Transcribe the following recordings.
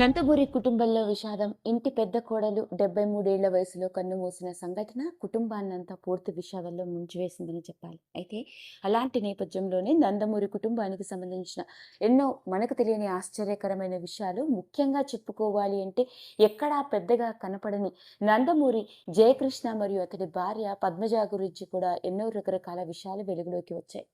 నందమూరి కుటుంబంలో విషాదం ఇంటి పెద్ద కోడలు డెబ్బై మూడేళ్ళ వయసులో కన్ను మూసిన సంఘటన కుటుంబాన్నంతా పూర్తి విషాదంలో ముంచివేసిందని చెప్పాలి. అయితే అలాంటి నేపథ్యంలోనే నందమూరి కుటుంబానికి సంబంధించిన ఎన్నో మనకు తెలియని ఆశ్చర్యకరమైన విషయాలు ముఖ్యంగా చెప్పుకోవాలి అంటే ఎక్కడా పెద్దగా కనపడని నందమూరి జయకృష్ణ మరియు అతడి భార్య పద్మజ గురించి కూడా ఎన్నో రకరకాల విషయాలు వెలుగులోకి వచ్చాయి.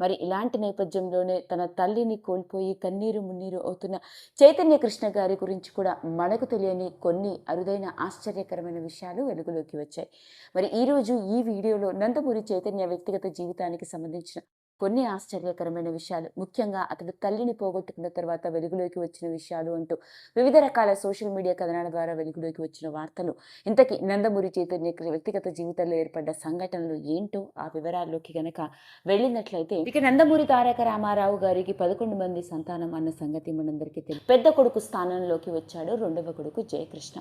మరి ఇలాంటి నేపథ్యంలోనే తన తల్లిని కోల్పోయి కన్నీరు మున్నీరు అవుతున్న చైతన్య కృష్ణ గారి గురించి కూడా మనకు తెలియని కొన్ని అరుదైన ఆశ్చర్యకరమైన విషయాలు వెలుగులోకి వచ్చాయి. మరి ఈరోజు ఈ వీడియోలో నందమూరి చైతన్య వ్యక్తిగత జీవితానికి సంబంధించిన కొన్ని ఆశ్చర్యకరమైన విషయాలు. ముఖ్యంగా అతడు తల్లిని పోగొట్టుకున్న తర్వాత వెలుగులోకి వచ్చిన విషయాలు అంటూ వివిధ రకాల సోషల్ మీడియా కథనాల ద్వారా వెలుగులోకి వచ్చిన వార్తలు. ఇంతకీ నందమూరి చైతన్య వ్యక్తిగత జీవితంలో ఏర్పడ్డ సంఘటనలు ఏంటో ఆ వివరాల్లోకి గనక వెళ్ళినట్లయితే ఇక నందమూరి తారక రామారావు గారికి పదకొండు మంది సంతానం అన్న సంగతి మనందరికీ తెలుసు పెద్ద కొడుకు స్థానంలోకి వచ్చాడు రెండవ కొడుకు జయకృష్ణ.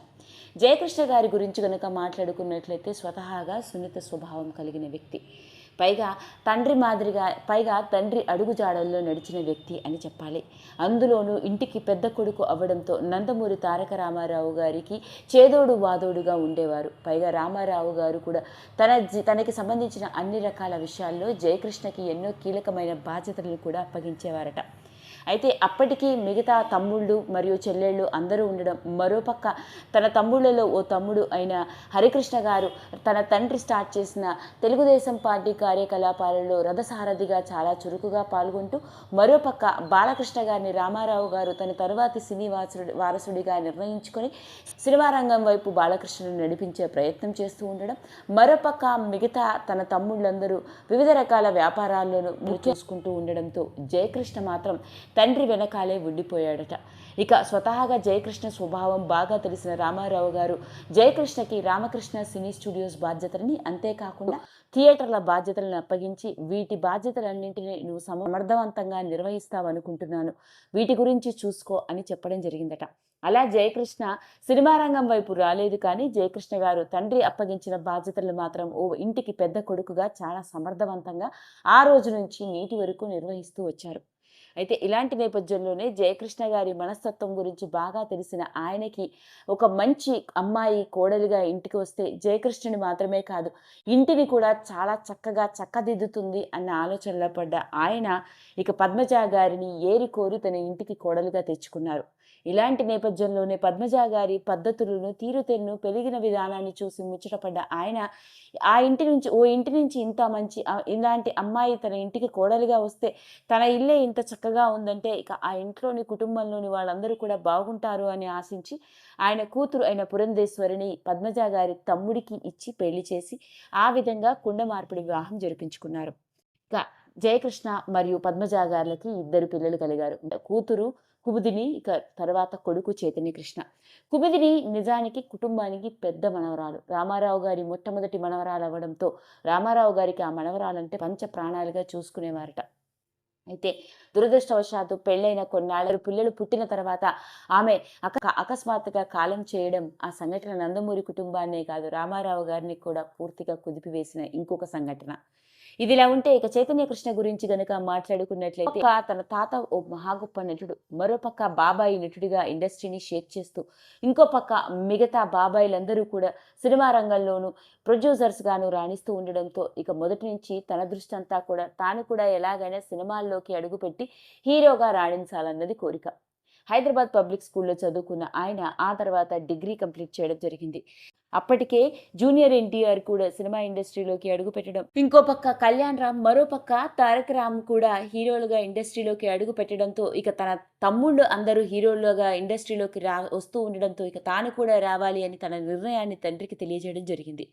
జయకృష్ణ గారి గురించి గనక మాట్లాడుకున్నట్లయితే స్వతహాగా సున్నిత స్వభావం కలిగిన వ్యక్తి. పైగా తండ్రి మాదిరిగా పైగా తండ్రి అడుగుజాడల్లో నడిచిన వ్యక్తి అని చెప్పాలి. అందులోనూ ఇంటికి పెద్ద కొడుకు అవ్వడంతో నందమూరి తారక రామారావు గారికి చేదోడు వాదోడుగా ఉండేవారు. పైగా రామారావు గారు కూడా తన తనకి సంబంధించిన అన్ని రకాల విషయాల్లో జయకృష్ణకి ఎన్నో కీలకమైన బాధ్యతలను కూడా అప్పగించేవారట. అయితే అప్పటికి మిగతా తమ్ముళ్ళు మరియు చెల్లెళ్ళు అందరూ ఉండడం మరోపక్క తన తమ్ముళ్ళలో ఓ తమ్ముడు అయిన హరికృష్ణ గారు తన తండ్రి స్టార్ట్ చేసిన తెలుగుదేశం పార్టీ కార్యకలాపాలలో రథసారథిగా చాలా చురుకుగా పాల్గొంటూ మరోపక్క బాలకృష్ణ గారిని రామారావు గారు తన తరువాతి సినీ వారసుడి వారసుడిగా నిర్ణయించుకొని సినిమా రంగం వైపు బాలకృష్ణను నడిపించే ప్రయత్నం చేస్తూ ఉండడం మరోపక్క మిగతా తన తమ్ముళ్ళందరూ వివిధ రకాల వ్యాపారాల్లోనూ మృతి చేసుకుంటూ ఉండడంతో జయకృష్ణ మాత్రం తండ్రి వెనకాలే ఉండిపోయాడట. ఇక స్వతహాగా జయకృష్ణ స్వభావం బాగా తెలిసిన రామారావు గారు జయకృష్ణకి రామకృష్ణ సినీ స్టూడియోస్ బాధ్యతలని అంతేకాకుండా థియేటర్ల బాధ్యతలను అప్పగించి వీటి బాధ్యతలన్నింటినీ నువ్వు సమర్థవంతంగా నిర్వహిస్తావనుకుంటున్నాను. వీటి గురించి చూసుకో అని చెప్పడం జరిగిందట. అలా జయకృష్ణ సినిమా రంగం వైపు రాలేదు కానీ జయకృష్ణ గారు తండ్రి అప్పగించిన బాధ్యతలు మాత్రం ఓ ఇంటికి పెద్ద కొడుకుగా చాలా సమర్థవంతంగా ఆ రోజు నుంచి నీటి వరకు నిర్వహిస్తూ వచ్చారు. అయితే ఇలాంటి నేపథ్యంలోనే జయకృష్ణ గారి మనస్తత్వం గురించి బాగా తెలిసిన ఆయనకి ఒక మంచి అమ్మాయి కోడలిగా ఇంటికి వస్తే జయకృష్ణుని మాత్రమే కాదు ఇంటిని కూడా చాలా చక్కగా చక్కదిద్దుతుంది అన్న ఆలోచనలో పడ్డ ఆయన ఇక పద్మజ గారిని ఏరి కోరి తన ఇంటికి కోడలుగా తెచ్చుకున్నారు. ఇలాంటి నేపథ్యంలోనే పద్మజ గారి పద్ధతులను తీరుతెన్ను పెరిగిన విధానాన్ని చూసి ముచ్చటపడ్డ ఆయన ఆ ఇంటి నుంచి ఓ ఇంటి నుంచి ఇంత మంచి ఇలాంటి అమ్మాయి తన ఇంటికి కోడలుగా వస్తే తన ఇల్లే ఇంత చక్క చక్కగా ఉందంటే ఇక ఆ ఇంట్లోని కుటుంబంలోని వాళ్ళందరూ కూడా బాగుంటారు అని ఆశించి ఆయన కూతురు అయిన పురంధేశ్వరిని పద్మజ గారి తమ్ముడికి ఇచ్చి పెళ్ళి చేసి ఆ విధంగా కుండ మార్పిడి వివాహం జరిపించుకున్నారు. ఇక జయకృష్ణ మరియు పద్మజ గారులకి ఇద్దరు పిల్లలు కలిగారు. కూతురు కుబుదిని ఇక తర్వాత కొడుకు చైతన్య కృష్ణ. కుబుదిని నిజానికి కుటుంబానికి పెద్ద మనవరాలు. రామారావు గారి మొట్టమొదటి మనవరాలు అవ్వడంతో రామారావు గారికి ఆ మనవరాలంటే పంచ ప్రాణాలుగా చూసుకునేవారట. అయితే దురదృష్టవశాత్తు పెళ్ళైన కొన్నాళ్ళు పిల్లలు పుట్టిన తర్వాత ఆమె అక అకస్మాత్తుగా కాలం చేయడం ఆ సంఘటన నందమూరి కుటుంబాన్నే కాదు రామారావు గారిని కూడా పూర్తిగా కుదిపివేసిన ఇంకొక సంఘటన. ఇదిలా ఉంటే ఇక చైతన్య కృష్ణ గురించి గనుక మాట్లాడుకున్నట్లయితే తన తాత ఓ మహా గొప్ప నటుడు. మరో పక్క బాబాయి నటుడిగా ఇండస్ట్రీని షేక్ చేస్తూ ఇంకో పక్క మిగతా బాబాయిలందరూ కూడా సినిమా రంగంలోనూ ప్రొడ్యూసర్స్ గాను రాణిస్తూ ఉండడంతో ఇక మొదటి నుంచి తన దృష్టి అంతా కూడా తాను కూడా ఎలాగైనా సినిమాల్లోకి అడుగుపెట్టి హీరోగా రాణించాలన్నది కోరిక. హైదరాబాద్ పబ్లిక్ స్కూల్లో చదువుకున్న ఆయన ఆ తర్వాత డిగ్రీ కంప్లీట్ చేయడం జరిగింది. అప్పటికే జూనియర్ ఎన్టీఆర్ కూడా సినిమా ఇండస్ట్రీలోకి అడుగుపెట్టడం. ఇంకో పక్క కళ్యాణ్ రామ్ మరో పక్క తారక రామ్ కూడా హీరోలుగా ఇండస్ట్రీలోకి అడుగు పెట్టడంతో ఇక తన తమ్ముళ్ళు అందరూ హీరోలుగా ఇండస్ట్రీలోకి రా వస్తూ ఉండడంతో ఇక తాను కూడా రావాలి అని తన నిర్ణయాన్ని తండ్రికి తెలియజేయడం జరిగింది.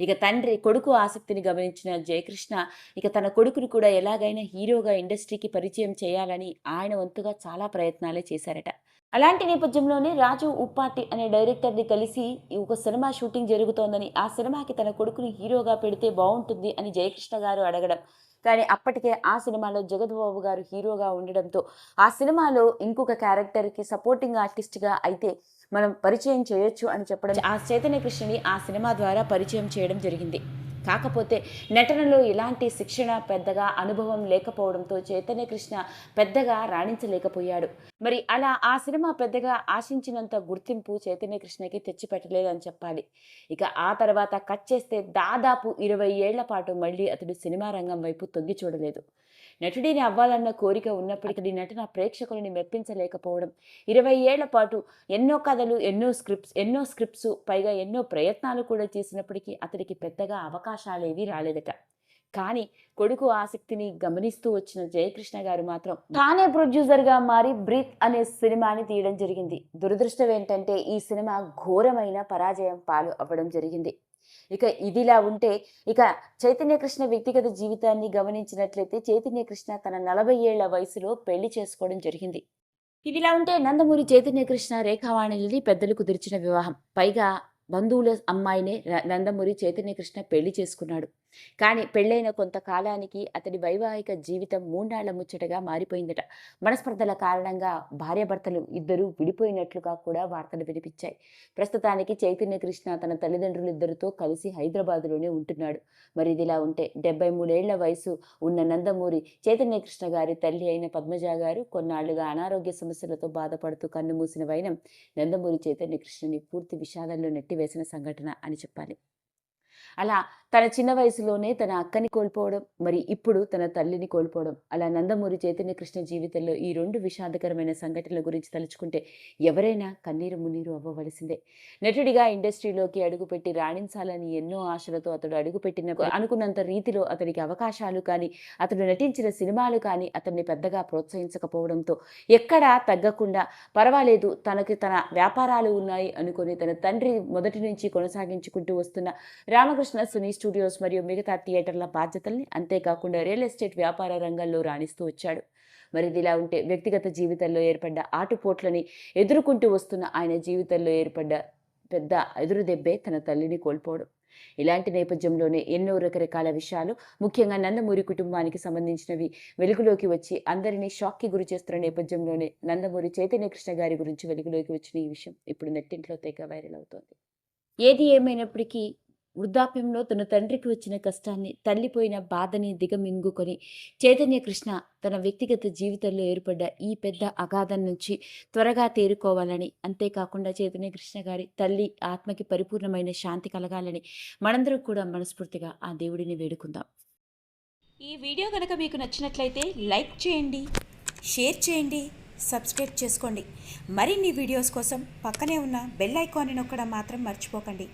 ఇక తండ్రి కొడుకు ఆసక్తిని గమనించిన జయకృష్ణ ఇక తన కొడుకుని కూడా ఎలాగైనా హీరోగా ఇండస్ట్రీకి పరిచయం చేయాలని ఆయన వంతుగా చాలా ప్రయత్నాలే చేశారట. అలాంటి నేపథ్యంలోనే రాజు ఉప్పాటి అనే డైరెక్టర్ని కలిసి ఒక సినిమా షూటింగ్ జరుగుతోందని ఆ సినిమాకి తన కొడుకుని హీరోగా పెడితే బాగుంటుంది అని జయకృష్ణ గారు అడగడం. కానీ అప్పటికే ఆ సినిమాలో జగద్బాబు గారు హీరోగా ఉండడంతో ఆ సినిమాలో ఇంకొక క్యారెక్టర్కి సపోర్టింగ్ ఆర్టిస్ట్గా అయితే మనం పరిచయం చేయొచ్చు అని చెప్పడం. ఆ చైతన్య కృష్ణని ఆ సినిమా ద్వారా పరిచయం చేయడం జరిగింది. కాకపోతే నటనలో ఇలాంటి శిక్షణ పెద్దగా అనుభవం లేకపోవడంతో చైతన్య కృష్ణ పెద్దగా రాణించలేకపోయాడు. మరి అలా ఆ సినిమా పెద్దగా ఆశించినంత గుర్తింపు చైతన్య కృష్ణకి తెచ్చిపెట్టలేదని చెప్పాలి. ఇక ఆ తర్వాత కట్ చేస్తే దాదాపు ఇరవై ఏళ్ళ పాటు మళ్ళీ అతడు సినిమా రంగం వైపు తొంగి చూడలేదు. నటుడిని అవ్వాలన్న కోరిక ఉన్నప్పటికీ నటన ప్రేక్షకులని మెప్పించలేకపోవడం. ఇరవై ఏళ్ళ పాటు ఎన్నో కథలు ఎన్నో స్క్రిప్ట్స్ ఎన్నో స్క్రిప్ట్స్ పైగా ఎన్నో ప్రయత్నాలు కూడా చేసినప్పటికీ అతడికి పెద్దగా అవకాశాలేవి రాలేదట. కానీ కొడుకు ఆసక్తిని గమనిస్తూ వచ్చిన జయకృష్ణ గారు మాత్రం తానే ప్రొడ్యూసర్గా మారి బ్రీత్ అనే సినిమాని తీయడం జరిగింది. దురదృష్టం ఏంటంటే ఈ సినిమా ఘోరమైన పరాజయం పాలు అవ్వడం జరిగింది. ఇక ఇదిలా ఉంటే ఇక చైతన్య కృష్ణ వ్యక్తిగత జీవితాన్ని గమనించినట్లయితే చైతన్య కృష్ణ తన నలభై ఏళ్ళ వయసులో పెళ్ళి చేసుకోవడం జరిగింది. ఇదిలా ఉంటే నందమూరి చైతన్య కృష్ణ రేఖావాణిని పెద్దలు కుదిర్చిన వివాహం. పైగా బంధువుల అమ్మాయినే నందమూరి చైతన్య కృష్ణ పెళ్ళి చేసుకున్నాడు. కానీ పెళ్ళైన కొంతకాలానికి అతడి వైవాహిక జీవితం మూడాళ్ళ ముచ్చటగా మారిపోయిందట. మనస్పర్ధల కారణంగా భార్యాభర్తలు ఇద్దరూ విడిపోయినట్లుగా కూడా వార్తలు వినిపించాయి. ప్రస్తుతానికి చైతన్య కృష్ణ తన తల్లిదండ్రులు ఇద్దరితో కలిసి హైదరాబాద్లోనే ఉంటున్నాడు. మరి ఇదిలా ఉంటే డెబ్బై మూడేళ్ళ వయసు ఉన్న నందమూరి చైతన్య కృష్ణ గారి తల్లి అయిన పద్మజ గారు కొన్నాళ్ళుగా అనారోగ్య సమస్యలతో బాధపడుతూ కన్నుమూసిన వైనం నందమూరి చైతన్య కృష్ణని పూర్తి విషాదంలో నెట్టివేసిన సంఘటన అని చెప్పాలి. అలా తన చిన్న వయసులోనే తన అక్కని కోల్పోవడం మరి ఇప్పుడు తన తల్లిని కోల్పోవడం అలా నందమూరి చైతన్య కృష్ణ జీవితంలో ఈ రెండు విషాదకరమైన సంఘటనల గురించి తలుచుకుంటే ఎవరైనా కన్నీరు మున్నీరు అవ్వవలసిందే. నటుడిగా ఇండస్ట్రీలోకి అడుగుపెట్టి రాణించాలని ఎన్నో ఆశలతో అతడు అడుగుపెట్టిన అనుకున్నంత రీతిలో అతడికి అవకాశాలు కానీ అతడు నటించిన సినిమాలు కానీ అతన్ని పెద్దగా ప్రోత్సహించకపోవడంతో ఎక్కడా తగ్గకుండా పర్వాలేదు తనకి తన వ్యాపారాలు ఉన్నాయి అనుకొని తన తండ్రి మొదటి నుంచి కొనసాగించుకుంటూ వస్తున్న రామకృష్ణ సునీ స్టూడియోస్ మరియు మిగతా థియేటర్ల బాధ్యతల్ని అంతేకాకుండా రియల్ ఎస్టేట్ వ్యాపార రంగంలో రాణిస్తూ వచ్చాడు. మరి ఇదిలా ఉంటే వ్యక్తిగత జీవితంలో ఏర్పడ్డ ఆటుపోట్లని ఎదుర్కొంటూ వస్తున్న ఆయన జీవితంలో ఏర్పడ్డ పెద్ద ఎదురు దెబ్బే తన తల్లిని కోల్పోవడం. ఇలాంటి నేపథ్యంలోనే ఎన్నో రకరకాల విషయాలు ముఖ్యంగా నందమూరి కుటుంబానికి సంబంధించినవి వెలుగులోకి వచ్చి అందరినీ షాక్కి గురి చేస్తున్న నేపథ్యంలోనే నందమూరి చైతన్య కృష్ణ గారి గురించి వెలుగులోకి వచ్చిన ఈ విషయం ఇప్పుడు నెట్టింట్లో తెగ వైరల్ అవుతోంది. ఏది ఏమైనప్పటికీ వృద్ధాప్యంలో తన తండ్రికి వచ్చిన కష్టాన్ని తల్లిపోయిన బాధని దిగమింగుకొని చైతన్య కృష్ణ తన వ్యక్తిగత జీవితంలో ఏర్పడ్డ ఈ పెద్ద అగాధం నుంచి త్వరగా తేరుకోవాలని అంతేకాకుండా చైతన్య కృష్ణ గారి తల్లి ఆత్మకి పరిపూర్ణమైన శాంతి కలగాలని మనందరం కూడా మనస్ఫూర్తిగా ఆ దేవుడిని వేడుకుందాం. ఈ వీడియో కనుక మీకు నచ్చినట్లయితే లైక్ చేయండి షేర్ చేయండి సబ్స్క్రైబ్ చేసుకోండి. మరిన్ని వీడియోస్ కోసం పక్కనే ఉన్న బెల్ ఐకాన్ని నొక్కడం మాత్రం మర్చిపోకండి.